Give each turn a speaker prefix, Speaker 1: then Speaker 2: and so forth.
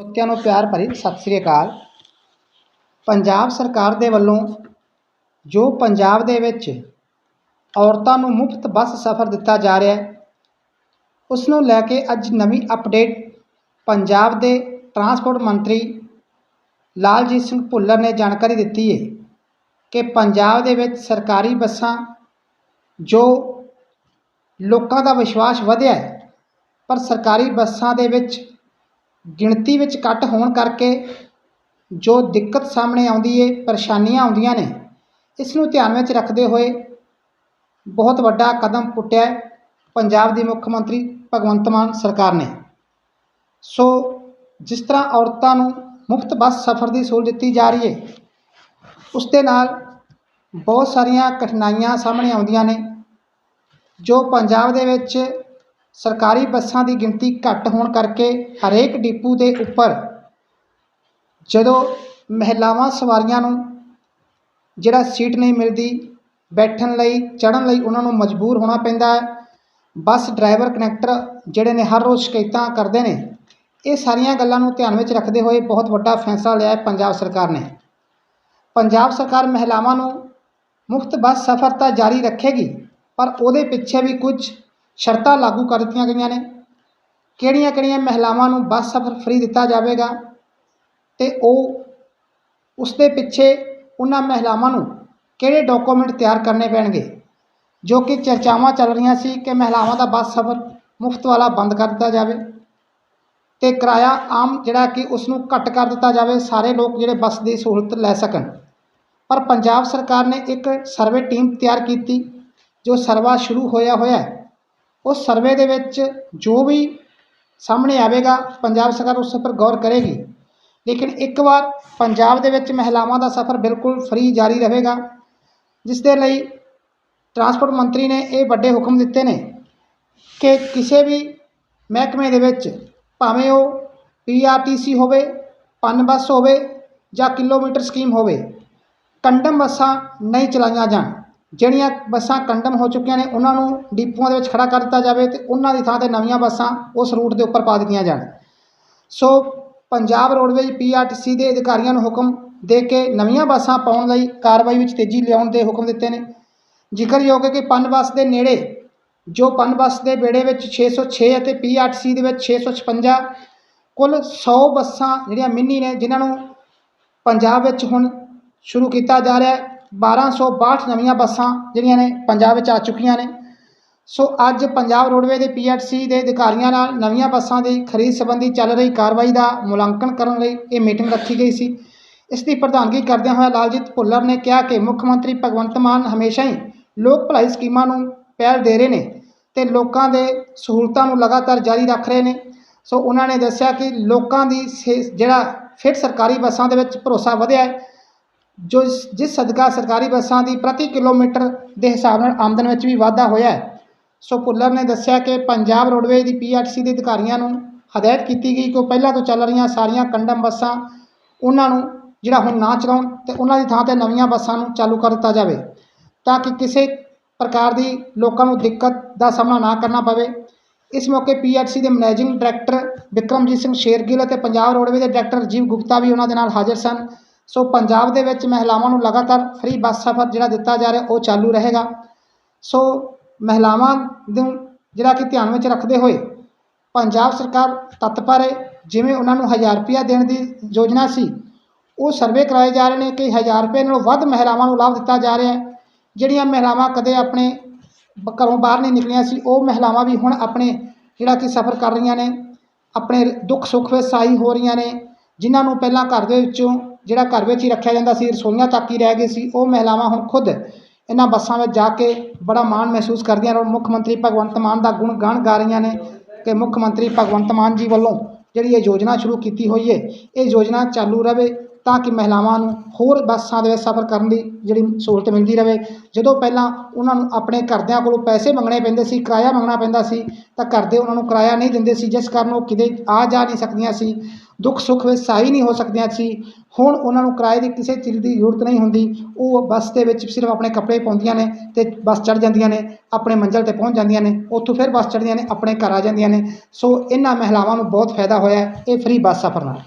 Speaker 1: ਸਰੋਤਿਆਂ ਨੂੰ ਪਿਆਰ ਭਰੀ ਸਤਿ ਸ੍ਰੀ ਅਕਾਲ। ਪੰਜਾਬ ਸਰਕਾਰ ਦੇ ਵੱਲੋਂ ਜੋ ਪੰਜਾਬ ਦੇ ਵਿੱਚ ਔਰਤਾਂ ਨੂੰ ਮੁਫਤ ਬੱਸ ਸਫ਼ਰ ਦਿੱਤਾ ਜਾ ਰਿਹਾ ਹੈ, ਉਸ ਨੂੰ ਲੈ ਕੇ ਅੱਜ ਨਵੀਂ ਅਪਡੇਟ ਪੰਜਾਬ ਦੇ ਟਰਾਂਸਪੋਰਟ ਮੰਤਰੀ ਲਾਲਜੀਤ ਸਿੰਘ ਭੁੱਲਰ ਨੇ ਜਾਣਕਾਰੀ ਦਿੱਤੀ ਹੈ ਕਿ ਪੰਜਾਬ ਦੇ ਵਿੱਚ ਸਰਕਾਰੀ ਬੱਸਾਂ ਜੋ ਲੋਕਾਂ ਦਾ ਵਿਸ਼ਵਾਸ ਵਧਿਆ ਪਰ ਸਰਕਾਰੀ ਬੱਸਾਂ ਦੇ ਵਿੱਚ ਗਿਣਤੀ ਵਿੱਚ ਘੱਟ ਹੋਣ ਕਰਕੇ ਜੋ ਦਿੱਕਤ ਸਾਹਮਣੇ ਆਉਂਦੀ ਹੈ ਪਰੇਸ਼ਾਨੀਆਂ ਆਉਂਦੀਆਂ ਨੇ, ਇਸ ਨੂੰ ਧਿਆਨ ਵਿੱਚ ਰੱਖਦੇ ਹੋਏ ਬਹੁਤ ਵੱਡਾ ਕਦਮ ਪੁੱਟਿਆ ਪੰਜਾਬ ਦੀ ਮੁੱਖ ਮੰਤਰੀ ਭਗਵੰਤ ਮਾਨ ਸਰਕਾਰ ਨੇ। ਸੋ ਜਿਸ ਤਰ੍ਹਾਂ ਔਰਤਾਂ ਨੂੰ ਮੁਫਤ ਬੱਸ ਸਫ਼ਰ ਦੀ ਸਹੂਲਤ ਦਿੱਤੀ ਜਾ ਰਹੀ ਹੈ ਉਸ ਦੇ ਨਾਲ ਬਹੁਤ ਸਾਰੀਆਂ ਕਠਿਨਾਈਆਂ ਸਾਹਮਣੇ ਆਉਂਦੀਆਂ ਨੇ, ਜੋ ਪੰਜਾਬ ਦੇ ਵਿੱਚ ਸਰਕਾਰੀ ਬੱਸਾਂ ਦੀ ਗਿਣਤੀ ਘੱਟ ਹੋਣ ਕਰਕੇ ਹਰੇਕ ਡਿਪੂ ਦੇ ਉੱਪਰ ਜਦੋਂ ਮਹਿਲਾਵਾਂ ਸਵਾਰੀਆਂ ਨੂੰ ਜਿਹੜਾ ਸੀਟ ਨਹੀਂ ਮਿਲਦੀ, ਬੈਠਣ ਲਈ, ਚੜ੍ਹਨ ਲਈ ਉਹਨਾਂ ਨੂੰ ਮਜਬੂਰ ਹੋਣਾ ਪੈਂਦਾ ਹੈ। ਬੱਸ ਡਰਾਈਵਰ ਕਨੈਕਟਰ ਜਿਹੜੇ ਨੇ ਹਰ ਰੋਜ਼ ਸ਼ਿਕਾਇਤਾਂ ਕਰਦੇ ਨੇ, ਇਹ ਸਾਰੀਆਂ ਗੱਲਾਂ ਨੂੰ ਧਿਆਨ ਵਿੱਚ ਰੱਖਦੇ ਹੋਏ ਬਹੁਤ ਵੱਡਾ ਫੈਸਲਾ ਲਿਆ ਹੈ ਪੰਜਾਬ ਸਰਕਾਰ ਨੇ। ਪੰਜਾਬ ਸਰਕਾਰ ਮਹਿਲਾਵਾਂ ਨੂੰ ਮੁਫਤ ਬੱਸ ਸਫ਼ਰ ਤਾਂ ਜਾਰੀ ਰੱਖੇਗੀ, ਪਰ ਉਹਦੇ ਪਿੱਛੇ ਵੀ ਕੁਝ ਸ਼ਰਤਾਂ ਲਾਗੂ ਕਰ ਦਿੱਤੀਆਂ ਗਈਆਂ ਨੇ। ਕਿਹੜੀਆਂ ਕਿਹੜੀਆਂ ਮਹਿਲਾਵਾਂ ਨੂੰ ਬੱਸ ਸਫ਼ਰ ਫ੍ਰੀ ਦਿੱਤਾ ਜਾਵੇਗਾ ਅਤੇ ਉਹ ਉਸ ਦੇ ਪਿੱਛੇ ਉਹਨਾਂ ਮਹਿਲਾਵਾਂ ਨੂੰ ਕਿਹੜੇ ਡਾਕੂਮੈਂਟ ਤਿਆਰ ਕਰਨੇ ਪੈਣਗੇ? ਜੋ ਕਿ ਚਰਚਾਵਾਂ ਚੱਲ ਰਹੀਆਂ ਸੀ ਕਿ ਮਹਿਲਾਵਾਂ ਦਾ ਬੱਸ ਸਫ਼ਰ ਮੁਫਤ ਵਾਲਾ ਬੰਦ ਕਰ ਦਿੱਤਾ ਜਾਵੇ ਅਤੇ ਕਿਰਾਇਆ ਆਮ ਜਿਹੜਾ ਕਿ ਉਸ ਨੂੰ ਘੱਟ ਕਰ ਦਿੱਤਾ ਜਾਵੇ, ਸਾਰੇ ਲੋਕ ਜਿਹੜੇ ਬੱਸ ਦੀ ਸਹੂਲਤ ਲੈ ਸਕਣ। ਪਰ ਪੰਜਾਬ ਸਰਕਾਰ ਨੇ ਇੱਕ ਸਰਵੇ ਟੀਮ ਤਿਆਰ ਕੀਤੀ ਜੋ ਸਰਵਾ ਸ਼ੁਰੂ ਹੋਇਆ ਹੋਇਆ ਉਸ ਸਰਵੇ ਦੇ ਵਿੱਚ ਜੋ ਵੀ ਸਾਹਮਣੇ ਆਵੇਗਾ, ਪੰਜਾਬ ਸਰਕਾਰ ਉਸ ਉੱਪਰ ਗੌਰ ਕਰੇਗੀ। ਲੇਕਿਨ ਇੱਕ ਵਾਰ ਪੰਜਾਬ ਦੇ ਵਿੱਚ ਮਹਿਲਾਵਾਂ ਦਾ ਸਫ਼ਰ ਬਿਲਕੁਲ ਫ੍ਰੀ ਜਾਰੀ ਰਹੇਗਾ, ਜਿਸ ਦੇ ਲਈ ਟਰਾਂਸਪੋਰਟ ਮੰਤਰੀ ਨੇ ਇਹ ਵੱਡੇ ਹੁਕਮ ਦਿੱਤੇ ਨੇ ਕਿ ਕਿਸੇ ਵੀ ਮਹਿਕਮੇ ਦੇ ਵਿੱਚ ਭਾਵੇਂ ਉਹ ਪੀਆਰਟੀਸੀ ਹੋਵੇ, ਪਨ ਬੱਸ ਹੋਵੇ ਜਾਂ ਕਿਲੋਮੀਟਰ ਸਕੀਮ ਹੋਵੇ, ਕੰਡਮ ਬੱਸਾਂ ਨਹੀਂ ਚਲਾਈਆਂ ਜਾਣ। ਜਿਹੜੀਆਂ ਬੱਸਾਂ ਕੰਡਮ ਹੋ ਚੁੱਕੀਆਂ ਨੇ, ਉਹਨਾਂ ਨੂੰ ਡਿਪੂਆਂ ਦੇ ਵਿੱਚ ਖੜਾ ਕਰ ਦਿੱਤਾ ਜਾਵੇ ਅਤੇ ਉਹਨਾਂ ਦੀ ਥਾਂ 'ਤੇ ਨਵੀਆਂ ਬੱਸਾਂ ਉਸ ਰੂਟ ਦੇ ਉੱਪਰ ਪਾ ਦਿੱਤੀਆਂ ਜਾਣ। ਸੋ ਪੰਜਾਬ ਰੋਡਵੇਜ਼ ਪੀਆਰਟੀਸੀ ਦੇ ਅਧਿਕਾਰੀਆਂ ਨੂੰ ਹੁਕਮ ਦੇ ਕੇ ਨਵੀਆਂ ਬੱਸਾਂ ਪਾਉਣ ਲਈ ਕਾਰਵਾਈ ਵਿੱਚ ਤੇਜ਼ੀ ਲਿਆਉਣ ਦੇ ਹੁਕਮ ਦਿੱਤੇ ਨੇ। ਜ਼ਿਕਰਯੋਗ ਹੈ ਕਿ ਪਨ ਬੱਸ ਦੇ ਨੇੜੇ, ਜੋ ਪਨ ਬੱਸ ਦੇ ਬੇੜੇ ਵਿੱਚ 606 ਅਤੇ ਪੀਆਰਟੀਸੀ ਦੇ ਵਿੱਚ 656 ਕੁੱਲ 100 ਬੱਸਾਂ ਜਿਹੜੀਆਂ ਮਿੰਨੀ ਨੇ, ਜਿਨ੍ਹਾਂ ਨੂੰ ਪੰਜਾਬ ਵਿੱਚ ਹੁਣ ਸ਼ੁਰੂ ਕੀਤਾ ਜਾ ਰਿਹਾ ਹੈ। 1262 ਨਵੀਆਂ ਬੱਸਾਂ ਜਿਹੜੀਆਂ ਨੇ ਪੰਜਾਬ ਵਿੱਚ ਆ ਚੁੱਕੀਆਂ ਨੇ। ਸੋ ਅੱਜ ਪੰਜਾਬ ਰੋਡਵੇ ਦੇ ਪੀਐਚਸੀ ਦੇ ਅਧਿਕਾਰੀਆਂ ਨਾਲ ਨਵੀਆਂ ਬੱਸਾਂ ਦੀ ਖਰੀਦ ਸੰਬੰਧੀ ਚੱਲ ਰਹੀ ਕਾਰਵਾਈ ਦਾ ਮੁਲਾਂਕਣ ਕਰਨ ਲਈ ਇਹ ਮੀਟਿੰਗ ਰੱਖੀ ਗਈ ਸੀ। ਇਸ ਦੀ ਪ੍ਰਧਾਨਗੀ ਕਰਦਿਆਂ ਹੋਇਆ ਲਾਲਜੀਤ ਭੁੱਲਰ ਨੇ ਕਿਹਾ ਕਿ ਮੁੱਖ ਮੰਤਰੀ ਭਗਵੰਤ ਮਾਨ ਹਮੇਸ਼ਾ ਹੀ ਲੋਕ ਭਲਾਈ ਸਕੀਮਾਂ ਨੂੰ ਪਹਿਲ ਦੇ ਰਹੇ ਨੇ ਤੇ ਲੋਕਾਂ ਦੇ ਸਹੂਲਤਾਂ ਨੂੰ ਲਗਾਤਾਰ ਜਾਰੀ ਰੱਖ ਰਹੇ ਨੇ। ਸੋ ਉਹਨਾਂ ਨੇ ਦੱਸਿਆ ਕਿ ਲੋਕਾਂ ਦੀ ਸੇ- ਜਿਹੜਾ ਫਿਰ ਸਰਕਾਰੀ ਬੱਸਾਂ ਦੇ ਵਿੱਚ ਭਰੋਸਾ ਵਧਿਆ ਹੈ ਜੋ ਇਸ- ਜਿਸ ਸਦਕਾ ਸਰਕਾਰੀ ਬੱਸਾਂ ਦੀ ਪ੍ਰਤੀ ਕਿਲੋਮੀਟਰ ਦੇ ਹਿਸਾਬ ਨਾਲ ਆਮਦਨ ਵਿੱਚ ਵੀ ਵਾਧਾ ਹੋਇਆ ਹੈ, ਸੋ ਭੁੱਲਰ ਨੇ ਦੱਸਿਆ ਕਿ ਪੰਜਾਬ ਰੋਡਵੇਜ਼ ਦੀ ਪੀਆਰਟੀਸੀ ਦੇ ਅਧਿਕਾਰੀਆਂ ਨੂੰ ਹਦਾਇਤ ਕੀਤੀ ਗਈ ਕਿ ਉਹ ਪਹਿਲਾਂ ਤੋਂ ਚੱਲ ਰਹੀਆਂ ਸਾਰੀਆਂ ਕੰਡਮ ਬੱਸਾਂ ਉਹਨਾਂ ਨੂੰ, ਜਿਹੜਾ ਹੁਣ ਨਾ ਚਲਾਉਣ ਤੇ ਉਹਨਾਂ ਦੀ ਥਾਂ ਤੇ ਨਵੀਆਂ ਬੱਸਾਂ ਨੂੰ ਚਾਲੂ ਕਰ ਦਿੱਤਾ ਜਾਵੇ ਤਾਂ ਕਿ ਕਿਸੇ ਪ੍ਰਕਾਰ ਦੀ ਲੋਕਾਂ ਨੂੰ ਦਿੱਕਤ ਦਾ ਸਾਹਮਣਾ ਨਾ ਕਰਨਾ ਪਵੇ। ਇਸ ਮੌਕੇ ਪੀਆਰਟੀਸੀ ਦੇ ਮੈਨੇਜਿੰਗ ਡਾਇਰੈਕਟਰ ਵਿਕਰਮਜੀਤ ਸਿੰਘ ਸ਼ੇਰਗਿੱਲ ਅਤੇ ਪੰਜਾਬ ਰੋਡਵੇਜ਼ ਦੇ ਡਾਇਰੈਕਟਰ ਰਾਜੀਵ ਗੁਪਤਾ ਵੀ ਉਹਨਾਂ ਦੇ ਨਾਲ ਹਾਜ਼ਰ ਸਨ। ਸੋ ਪੰਜਾਬ ਦੇ ਵਿੱਚ ਮਹਿਲਾਵਾਂ ਨੂੰ ਲਗਾਤਾਰ ਫ੍ਰੀ ਬੱਸ ਸਫ਼ਰ ਜਿਹੜਾ ਦਿੱਤਾ ਜਾ ਰਿਹਾ, ਉਹ ਚਾਲੂ ਰਹੇਗਾ। ਸੋ ਮਹਿਲਾਵਾਂ ਨੂੰ ਜਿਹੜਾ ਕਿ ਧਿਆਨ ਵਿੱਚ ਰੱਖਦੇ ਹੋਏ ਪੰਜਾਬ ਸਰਕਾਰ ਤਤਪਰ ਹੈ, ਜਿਵੇਂ ਉਹਨਾਂ ਨੂੰ 1000 ਰੁਪਇਆ ਦੇਣ ਦੀ ਯੋਜਨਾ ਸੀ, ਉਹ ਸਰਵੇ ਕਰਾਏ ਜਾ ਰਹੇ ਨੇ ਕਿ 1000 ਰੁਪਏ ਨਾਲੋਂ ਵੱਧ ਮਹਿਲਾਵਾਂ ਨੂੰ ਲਾਭ ਦਿੱਤਾ ਜਾ ਰਿਹਾ ਹੈ। ਜਿਹੜੀਆਂ ਮਹਿਲਾਵਾਂ ਕਦੇ ਆਪਣੇ ਬ- ਘਰੋਂ ਬਾਹਰ ਨਹੀਂ ਨਿਕਲੀਆਂ ਸੀ, ਉਹ ਮਹਿਲਾਵਾਂ ਵੀ ਹੁਣ ਆਪਣੇ ਜਿਹੜਾ ਕਿ ਸਫ਼ਰ ਕਰ ਰਹੀਆਂ ਨੇ, ਆਪਣੇ ਦੁੱਖ ਸੁੱਖ ਵਿੱਚ ਸਹਾਈ ਹੋ ਰਹੀਆਂ ਨੇ, ਜਿਨ੍ਹਾਂ ਨੂੰ ਪਹਿਲਾਂ ਘਰ ਦੇ ਵਿੱਚੋਂ ਜਿਹੜਾ ਘਰ ਵਿੱਚ ਹੀ ਰੱਖਿਆ ਜਾਂਦਾ ਸੀ, ਰਸੋਈਆਂ ਤੱਕ ਹੀ ਰਹਿ ਗਏ ਸੀ, ਉਹ ਮਹਿਲਾਵਾਂ ਹੁਣ ਖੁਦ ਇਹਨਾਂ ਬੱਸਾਂ ਵਿੱਚ ਜਾ ਕੇ ਬੜਾ ਮਾਣ ਮਹਿਸੂਸ ਕਰਦੀਆਂ ਔਰ ਮੁੱਖ ਮੰਤਰੀ ਭਗਵੰਤ ਮਾਨ ਦਾ ਗੁਣ ਗਾਣ ਗਾ ਰਹੀਆਂ ਨੇ ਕਿ ਮੁੱਖ ਮੰਤਰੀ ਭਗਵੰਤ ਮਾਨ ਜੀ ਵੱਲੋਂ ਜਿਹੜੀ ਇਹ ਯੋਜਨਾ ਸ਼ੁਰੂ ਕੀਤੀ ਹੋਈ ਹੈ ਇਹ ਯੋਜਨਾ ਚਾਲੂ ਰਵੇ ਤਾਂ ਕਿ ਮਹਿਲਾਵਾਂ ਨੂੰ ਹੋਰ ਬੱਸਾਂ ਦੇ ਵਿੱਚ ਸਫ਼ਰ ਕਰਨ ਦੀ ਜਿਹੜੀ ਸਹੂਲਤ ਮਿਲਦੀ ਰਹੇ ਜਦੋਂ ਪਹਿਲਾਂ ਉਹਨਾਂ ਨੂੰ ਆਪਣੇ ਘਰਦਿਆਂ ਕੋਲੋਂ ਪੈਸੇ ਮੰਗਣੇ ਪੈਂਦੇ ਸੀ, ਕਿਰਾਇਆ ਮੰਗਣਾ ਪੈਂਦਾ ਸੀ, ਤਾਂ ਘਰ ਦੇ ਉਹਨਾਂ ਨੂੰ ਕਿਰਾਇਆ ਨਹੀਂ ਦਿੰਦੇ ਸੀ, ਜਿਸ ਕਾਰਨ ਉਹ ਕਿਤੇ ਆ ਜਾ ਨਹੀਂ ਸਕਦੀਆਂ ਸੀ। ਦੁੱਖ ਸੁੱਖ ਵਿੱਚ ਸਹਾਈ ਨਹੀਂ ਹੋ ਸਕਦੀਆਂ ਸੀ। ਹੁਣ ਉਹਨਾਂ ਨੂੰ ਕਿਰਾਏ ਦੀ ਕਿਸੇ ਚੀਜ਼ ਦੀ ਜ਼ਰੂਰਤ ਨਹੀਂ ਹੁੰਦੀ। ਉਹ ਬੱਸ ਦੇ ਵਿੱਚ ਸਿਰਫ ਆਪਣੇ ਕੱਪੜੇ ਪਾਉਂਦੀਆਂ ਨੇ ਤੇ ਬੱਸ ਚੜ੍ਹ ਜਾਂਦੀਆਂ ਨੇ, ਆਪਣੇ ਮੰਜ਼ਿਲ ਤੇ ਪਹੁੰਚ ਜਾਂਦੀਆਂ ਨੇ, ਉੱਥੋਂ ਫਿਰ ਬੱਸ ਚੜ੍ਹਦੀਆਂ ਨੇ, ਆਪਣੇ ਘਰ ਆ ਜਾਂਦੀਆਂ ਨੇ। ਸੋ ਇਹਨਾਂ ਮਹਿਲਾਵਾਂ ਨੂੰ ਬਹੁਤ ਫਾਇਦਾ ਹੋਇਆ। ਇਹ ਫ੍ਰੀ ਬੱਸ ਸਫ਼ਰ ਨਾਲ